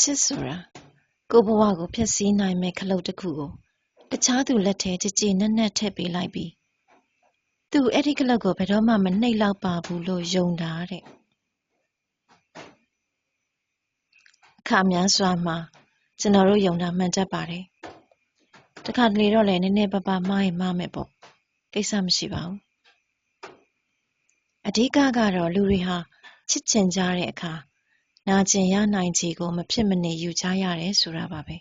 ချစ်ဆိုတာကိုယ့်ဘဝကိုဖျက်ဆီးနိုင်မယ့်ခလုတ်တစ်ခုကိုတခြားသူလက်ထဲကြည်ကြည်နက်နက်ထည့်ပေးလိုက်ပြီးသူအဲ့ဒီခလုတ်ကိုဘယ်တော့မှမနှိပ်လောက်ပါဘူးလို့ယုံတာတဲ့အခါများစွာမှာကျွန်တော်တို့ယုံတာမှန်တတ်ပါတယ်တခါတလေတော့လည်းနည်းနည်းပါးပါးမှားရင်မှားမယ်ပေါ့ကိစ္စမရှိပါဘူးအဓိကကတော့လူတွေဟာချစ်ချင်ကြတဲ့အခါ နာကျင်ရနိုင်ခြေကို မဖြစ်မနေယူကြရတယ်ဆိုတာပါပဲ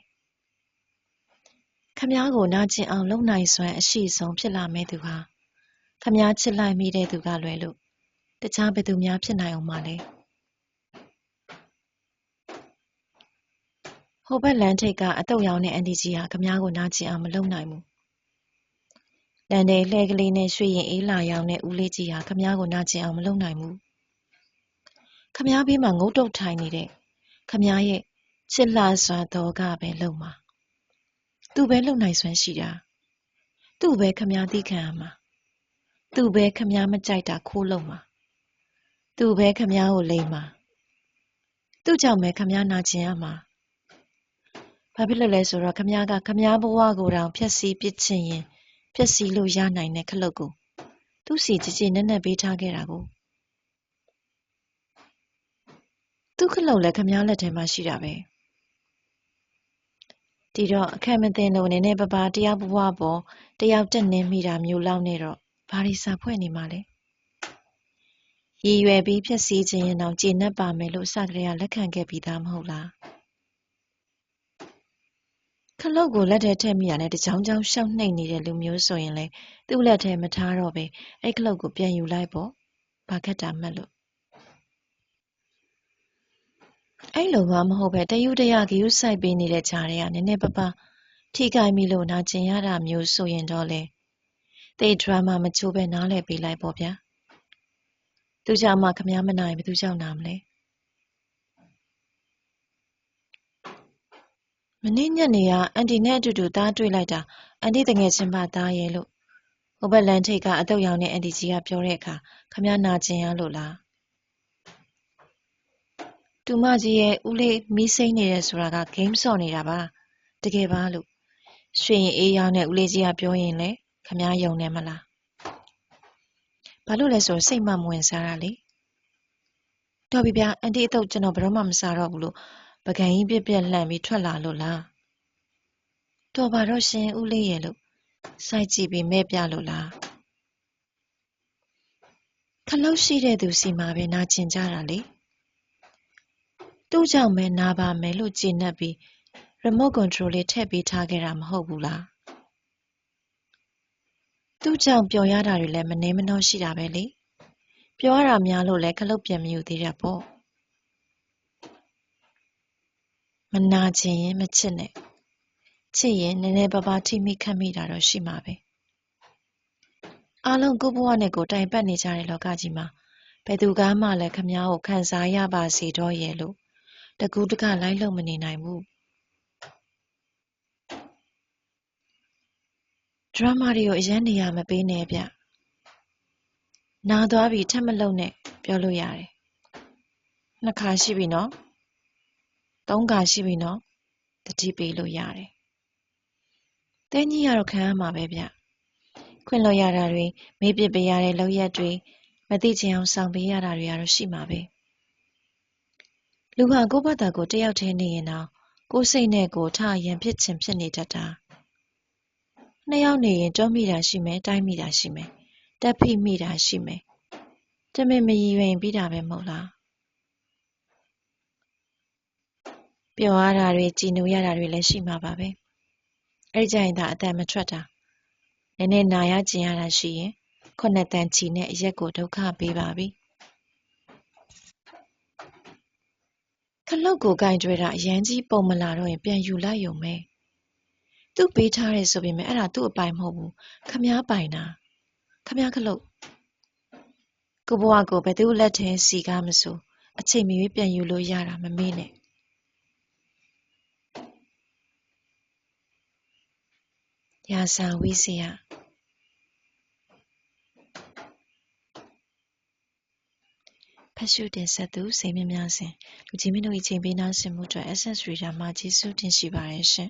ခမားကိုနာကျင်အောင်လုပ်နိုင်စွမ်းအရှိဆုံးဖြစ်လာမဲ့သူဟာခမားချစ်လိုက်မိတဲ့သူကလွယ်လို့တခြားဘယ်သူများဖြစ်နိုင်အောင်မလဲဟိုဘက်လမ်းထိပ်ကအတုတ်ရောင်တဲ့အန်တီကြီးဟာခမားကိုနာကျင်အောင်မလုပ်နိုင်ဘူးလန်တဲ့လှဲကလေးနဲ့ရွှေရင်အေးလာရောင်တဲ့ဦးလေးကြီးဟာခမားကိုနာကျင်အောင်မလုပ်နိုင်ဘူးခ မားဘေးမှာငုတ်တုတ်ထိုင်နေတဲ့ခမားရဲ့ချစ်လှစွာတော်ကပဲလုံမှာသူပဲလုံနိုင်စွမ်းရှိတာသူ့ပဲခမားသိခံရမှာသူပဲခမားမကြိုက်တာခိုးလုံမှာသူပဲခမားကိုလိမ်မှာသူ့ကြောင့်ပဲခမားနာကျင်ရမှာဘာဖြစ်လို့လဲဆိုတော့ခမားကခမားဘဝကိုတောင်ဖျက်ဆီးပစ်ချင်ရင်ဖျက်ဆီးလို့ရနိုင်တဲ့ခလုတ်ကိုသူ့စီကြည်ကြည်နက်နက်ပေးထားခဲ့တာကို သူ့ခလုတ်လည်းခမားလက်ထဲမှာရှိတာပဲဒီတော့အခက်မသိလို့နည်းနည်းပါးပါးတယောက်ဘဝပေါ်တယောက်တက်နေမိတာမျိုးလောက်နဲ့တော့ဘာရီစာဖွဲ့နေမှာလဲရည်ရွယ်ပြီးဖြစ်စီခြင်းရင်တော့ကျေနပ်ပါမယ်လို့စကရေကလက်ခံခဲ့ပြီးသားမဟုတ်လားခလုတ်ကိုလက်ထဲထည့်မိရတဲ့တကြောင်ကြောင်ရှောက်နှိပ်နေတဲ့လူမျိုးဆိုရင်လေသူ့လက်ထဲမထားတော့ပဲအဲ့ခလုတ်ကိုပြန်ယူလိုက်ပေါ့ဘာခက်တာမှတ်လို့ အဲ့လိုမှမဟုတ်ပဲတယူတရဂယုစိုက်ပေးနေတဲ့ခြားတွေကနည်းနည်းပါးပါးထိခိုက်မိလို့နာကျင်ရတာမျိုးဆိုရင်တော့လေတေဒရာမာမချိုးပဲနားလဲပေးလိုက်ပေါ့ဗျာသူကြောင့်မှခမားမနိုင်ဘယ်သူကြောင့်နာမလဲမနေ့ညနေကအန်တီနဲ့အတူတူသားတွေ့လိုက်တာအန်တီတငယ်ချင်းပါသားရဲ့လို့ဟိုဘက်လန်ထိတ်ကအတုတ်ရောင်တဲ့အန်တီကြီးကပြောတဲ့အခါခမားနာကျင်ရလို့လား တူမကြီးရဲ့ဦးလေးမီးစိမ့်နေတယ်ဆိုတာကဂိမ်းဆော့နေတာပါတကယ်ပါလို့ရွှေရင်အေးရောင်းတဲ့ဦးလေးကြီးကပြောရင်လေခမားယုံနေမလားဘာလို့လဲဆိုစိတ်မမဝင်စားတာလေတော်ပြီဗျာအန်တီအတုတ်ကျွန်တော်ဘယ်တော့မှမစားတော့ဘူးလို့ပကံကြီးပြက်ပြက်လှန့်ပြီးထွက်လာလို့လားတော်ပါတော့ရှင်ဦးလေးရဲ့လို့စိုက်ကြည့်ပြီးမဲ့ပြလို့လားခလုတ်ရှိတဲ့သူစီမှာပဲနာကျင်ကြတာလေ သူ့ကြောင့်ပဲနာပါမယ်လို့ကျေနပ်ပြီး remote control လေးထည့်ပေးထားခဲ့တာမဟုတ်ဘူးလားသူ့ကြောင့်ပျော်ရတာတွေလည်းမနှဲမနှောရှိတာပဲလေပျော်ရတာများလို့လည်းခလုတ်ပြန်မယူသေးတာပေါ့မနာကျင်ရင်မချစ်နဲ့ချစ်ရင်နည်းနည်းပါးပါးထိမိခတ်မိတာတော့ရှိမှာပဲအားလုံးကိုယ့်ဘဝနဲ့ကိုယ်တိုင်ပတ်နေကြတဲ့လောကကြီးမှာဘယ်သူကမှလည်းခမားကိုခံစားရပါစေတော့ရဲ့လို့ တကူးတကလိုက်လို့မနေနိုင်ဘူးဒရမာတွေကိုအရန်နေရာမပေးနဲ့ဗျနာသွားပြီထက်မလုံနဲ့ပြောလို့ရတယ်နှစ်ခါရှိပြီနော်သုံးခါရှိပြီနော်တတိပေးလို့ရတယ်တဲကြီးကတော့ခံရမှာပဲဗျခွင့်လို့ရတာတွေမေးပစ်ပေးရတဲ့လောက်ရက်တွေမသိချင်အောင်ဆောင်ပေးရတာတွေကတော့ရှိမှာပဲ လူဟာကိုယ့်ဘာသာကိုတယောက်တည်းနေရင်တော့ကိုယ်စိတ်နဲ့ကိုယ်ထအရင်ဖြစ်ချင်ဖြစ်နေတတ်တာနှစ်ယောက်နေရင်တွန်းမိတာရှိမယ်တိုင်းမိတာရှိမယ်တက်ဖိမိတာရှိမယ်တမင်မရည်ရွယ်ပြီးတာပဲမဟုတ်လားပျော်ရတာတွေကြည်နူရတာတွေလည်းရှိမှာပါပဲအဲ့ကြရင်သာအတန်မထွက်တာနည်းနည်းနာရကျင်ရတာရှိရင်ခုနှစ်တန်ချီနဲ့အရက်ကိုဒုက္ခပေးပါပြီ ခလုတ်ကိုကင်ကြွယ်တာအရန်ကြီးပုံမလာတော့ရင်ပြန်ယူလိုက်ရုံပဲသူ့ပေးထားတယ်ဆိုပေမဲ့အဲ့ဒါသူ့အပိုင်မဟုတ်ဘူးခမားပိုင်တာခမားခလုတ်ကိုဘွားကိုဘယ်သူလက်ထဲစီကားမဆိုအချိန်မီပြန်ယူလို့ရတာမမေ့နဲ့ရာဇာဝိဇ္ဇယ ဖတ်ရှုတင်ဆက်သူစိတ်မြင့်များစဉ်လူကြီးမင်းတို့၏ချိန်ပေးနာဆင်မှုအတွက် SS Reader မှာကျေးဇူးတင်ရှိပါတယ်ရှင်